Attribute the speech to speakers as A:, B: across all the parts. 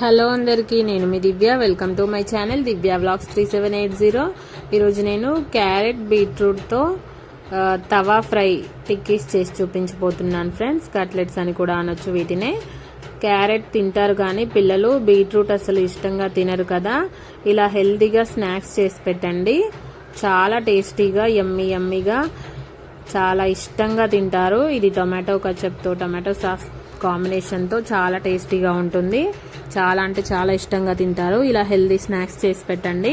A: Hello అందరికీ నేను మీ Divya. Welcome to my channel Divya blogs three seven eight zero. ఈరోజు నేను క్యారెట్ బీట్రూట్తో తవా fry tikkis చేసి చూపించబోతున్నాను ఫ్రెండ్స్. కట్లెట్స్ అని కూడా అనొచ్చు వీటినే. క్యారెట్ తింటారు కానీ పిల్లలు బీట్రూట్ అసలు ఇష్టంగా తినరు కదా. ఇలా హెల్తీగా స్నాక్స్ చేసి పెట్టండి. చాలా టేస్టీగా యమ్మీ యమ్మీగా చాలా ఇష్టంగా తింటారు. ఇది టొమాటో కచప్తో టొమాటో సాస్ కాంబినేషన్తో చాలా టేస్టీగా ఉంటుంది. చాలా అంటే చాలా ఇష్టంగా తింటారు. ఇలా హెల్దీ స్నాక్స్ చేసి పెట్టండి.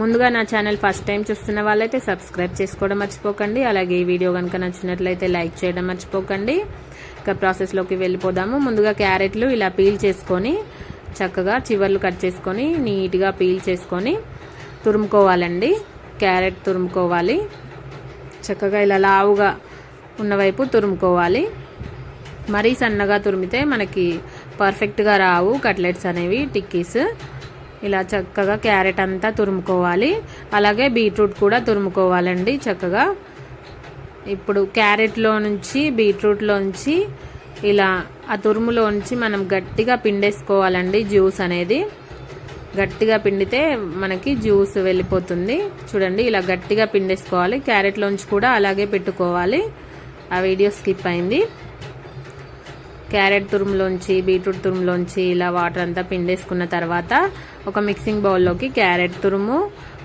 A: ముందుగా నా ఛానల్ ఫస్ట్ టైం చూస్తున్న వాళ్ళైతే సబ్స్క్రైబ్ చేసుకోవడం మర్చిపోకండి. అలాగే ఈ వీడియో కనుక నచ్చినట్లయితే లైక్ చేయడం మర్చిపోకండి. ఇంకా ప్రాసెస్లోకి వెళ్ళిపోదాము. ముందుగా క్యారెట్లు ఇలా పీల్ చేసుకొని చక్కగా చివర్లు కట్ చేసుకొని నీట్గా పీల్ చేసుకొని తురుముకోవాలండి. క్యారెట్ తురుముకోవాలి. చక్కగా ఇలా లావుగా ఉన్నవైపు తురుముకోవాలి. మరీ సన్నగా తురిమితే మనకి పర్ఫెక్ట్గా రావు కట్లెట్స్ అనేవి టిక్కీస్. ఇలా చక్కగా క్యారెట్ అంతా తురుముకోవాలి. అలాగే బీట్రూట్ కూడా తురుముకోవాలండి చక్కగా. ఇప్పుడు క్యారెట్లో నుంచి బీట్రూట్లో నుంచి ఇలా ఆ తురుములోంచి మనం గట్టిగా పిండేసుకోవాలండి జ్యూస్ అనేది. గట్టిగా పిండితే మనకి జ్యూస్ వెళ్ళిపోతుంది. చూడండి ఇలా గట్టిగా పిండేసుకోవాలి. క్యారెట్లోంచి కూడా అలాగే పెట్టుకోవాలి. ఆ వీడియో స్కిప్ అయింది. క్యారెట్ తురుములోంచి బీట్రూట్ తురుములోంచి ఇలా వాటర్ అంతా పిండేసుకున్న తర్వాత ఒక మిక్సింగ్ బౌల్లోకి క్యారెట్ తురుము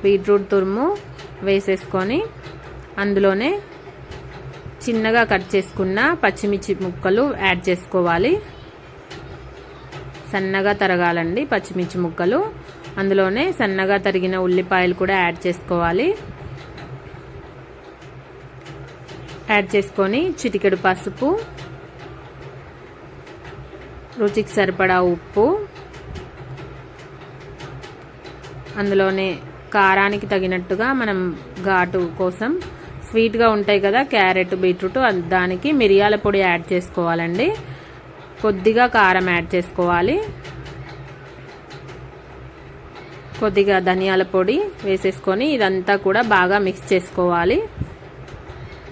A: బీట్రూట్ తురుము వేసేసుకొని అందులోనే చిన్నగా కట్ చేసుకున్న పచ్చిమిర్చి ముక్కలు యాడ్ చేసుకోవాలి. సన్నగా తరగాలండి పచ్చిమిర్చి ముక్కలు. అందులోనే సన్నగా తరిగిన ఉల్లిపాయలు కూడా యాడ్ చేసుకోవాలి. యాడ్ చేసుకొని చిటికెడు పసుపు రుచికి సరిపడా ఉప్పు. అందులోనే కారానికి తగినట్టుగా మనం ఘాటు కోసం స్వీట్గా ఉంటాయి కదా క్యారెట్ బీట్రూట్ దానికి మిరియాల పొడి యాడ్ చేసుకోవాలండి. కొద్దిగా కారం యాడ్ చేసుకోవాలి. కొద్దిగా ధనియాల పొడి వేసేసుకొని ఇదంతా కూడా బాగా మిక్స్ చేసుకోవాలి.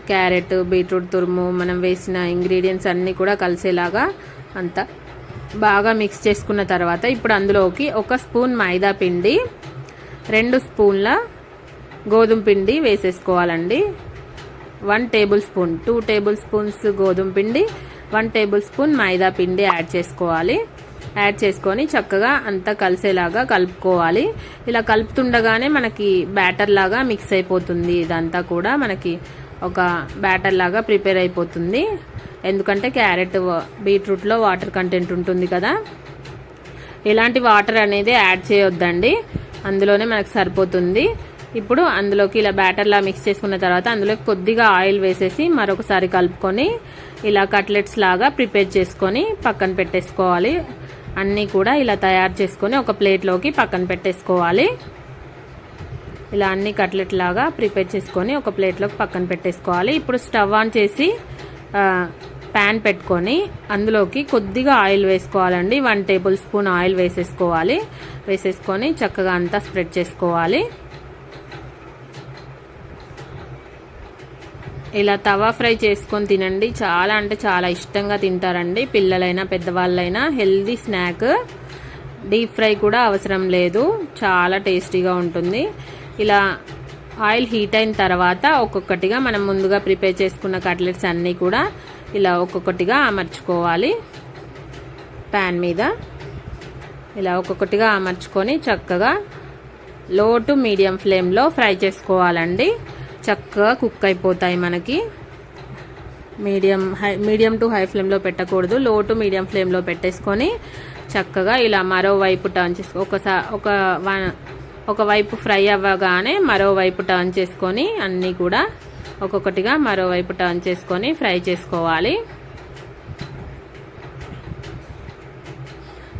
A: క్యారెట్ బీట్రూట్ తురుము మనం వేసిన ఇంగ్రీడియంట్స్ అన్నీ కూడా కలిసేలాగా అంతా బాగా మిక్స్ చేసుకున్న తర్వాత ఇప్పుడు అందులోకి ఒక స్పూన్ మైదా పిండి రెండు స్పూన్ల గోధుమ పిండి వేసేసుకోవాలండి. One tablespoon two tablespoons గోధుమ పిండి వన్ టేబుల్ స్పూన్ మైదా పిండి యాడ్ చేసుకోవాలి. యాడ్ చేసుకొని చక్కగా అంతా కలిసేలాగా కలుపుకోవాలి. ఇలా కలుపుతుండగానే మనకి బ్యాటర్ లాగా మిక్స్ అయిపోతుంది. ఇదంతా కూడా మనకి ఒక బ్యాటర్ లాగా ప్రిపేర్ అయిపోతుంది. ఎందుకంటే క్యారెట్ బీట్రూట్లో వాటర్ కంటెంట్ ఉంటుంది కదా. ఇలాంటి వాటర్ అనేది యాడ్ చేయొద్దండి. అందులోనే మనకు సరిపోతుంది. ఇప్పుడు అందులోకి ఇలా బ్యాటర్లా మిక్స్ చేసుకున్న తర్వాత అందులోకి కొద్దిగా ఆయిల్ వేసేసి మరొకసారి కలుపుకొని ఇలా కట్లెట్స్ లాగా ప్రిపేర్ చేసుకొని పక్కన పెట్టేసుకోవాలి. అన్నీ కూడా ఇలా తయారు చేసుకొని ఒక ప్లేట్లోకి పక్కన పెట్టేసుకోవాలి. ఇలా అన్ని కట్లెట్ లాగా ప్రిపేర్ చేసుకొని ఒక ప్లేట్లోకి పక్కన పెట్టేసుకోవాలి. ఇప్పుడు స్టవ్ ఆన్ చేసి ప్యాన్ పెట్టుకొని అందులోకి కొద్దిగా ఆయిల్ వేసుకోవాలండి. వన్ టేబుల్ స్పూన్ ఆయిల్ వేసేసుకోవాలి. వేసేసుకొని చక్కగా అంతా స్ప్రెడ్ చేసుకోవాలి. ఇలా తవా ఫ్రై చేసుకొని తినండి. చాలా అంటే చాలా ఇష్టంగా తింటారండి. పిల్లలైనా పెద్దవాళ్ళైనా హెల్దీ స్నాక్. డీప్ ఫ్రై కూడా అవసరం లేదు. చాలా టేస్టీగా ఉంటుంది. ఇలా ఆయిల్ హీట్ అయిన తర్వాత ఒక్కొక్కటిగా మనం ముందుగా ప్రిపేర్ చేసుకున్న కట్లెట్స్ అన్నీ కూడా ఇలా ఒక్కొక్కటిగా అమర్చుకోవాలి. ప్యాన్ మీద ఇలా ఒక్కొక్కటిగా అమర్చుకొని చక్కగా లో టు మీడియం ఫ్లేమ్లో ఫ్రై చేసుకోవాలండి. చక్కగా కుక్ అయిపోతాయి మనకి. Medium high medium to high ఫ్లేమ్లో పెట్టకూడదు. లో టు మీడియం ఫ్లేమ్లో పెట్టేసుకొని చక్కగా ఇలా మరోవైపు టర్న్ చేసుకో ఒకసారి ఒక వన్ ఒకవైపు ఫ్రై అవ్వగానే మరోవైపు టర్న్ చేసుకొని అన్నీ కూడా ఒక్కొక్కటిగా మరోవైపు టర్న్ చేసుకొని ఫ్రై చేసుకోవాలి.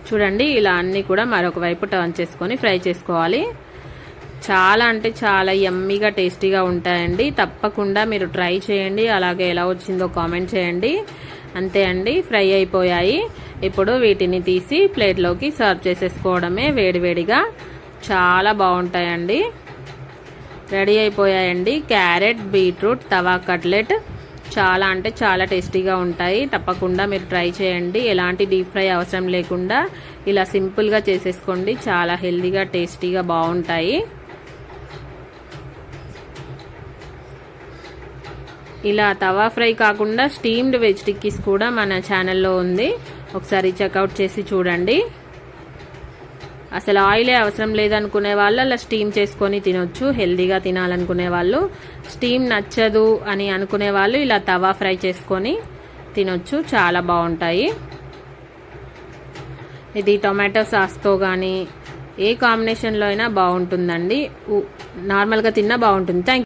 A: చూడండి ఇలా అన్నీ కూడా మరొక వైపు టర్న్ చేసుకొని ఫ్రై చేసుకోవాలి. చాలా అంటే చాలా యమ్మీగా టేస్టీగా ఉంటాయండి. తప్పకుండా మీరు ట్రై చేయండి. అలాగే ఎలా వచ్చిందో కామెంట్ చేయండి. అంతే అండి ఫ్రై అయిపోయాయి. ఇప్పుడు వీటిని తీసి ప్లేట్లోకి సర్వ్ చేసేసుకోవడమే వేడివేడిగా చాలా బాగుంటాయండి. రెడీ అయిపోయాయండి. క్యారెట్ బీట్రూట్ తవా కట్లెట్ చాలా అంటే చాలా టేస్టీగా ఉంటాయి. తప్పకుండా మీరు ట్రై చేయండి. ఎలాంటి డీప్ ఫ్రై అవసరం లేకుండా ఇలా సింపుల్గా చేసేసుకోండి. చాలా హెల్దీగా టేస్టీగా బాగుంటాయి. ఇలా తవా ఫ్రై కాకుండా స్టీమ్డ్ వెజ్ టిక్కీస్ కూడా మన ఛానల్లో ఉంది. ఒకసారి చెక్అవుట్ చేసి చూడండి. అసలు ఆయిలే అవసరం లేదనుకునే వాళ్ళు అలా స్టీమ్ చేసుకొని తినొచ్చు హెల్దీగా తినాలనుకునే వాళ్ళు. స్టీమ్ నచ్చదు అని అనుకునే వాళ్ళు ఇలా తవా ఫ్రై చేసుకొని తినొచ్చు చాలా బాగుంటాయి. ఇది టొమాటో సాస్తో కానీ ఏ కాంబినేషన్లో అయినా బాగుంటుందండి. నార్మల్గా తిన్నా బాగుంటుంది. థ్యాంక్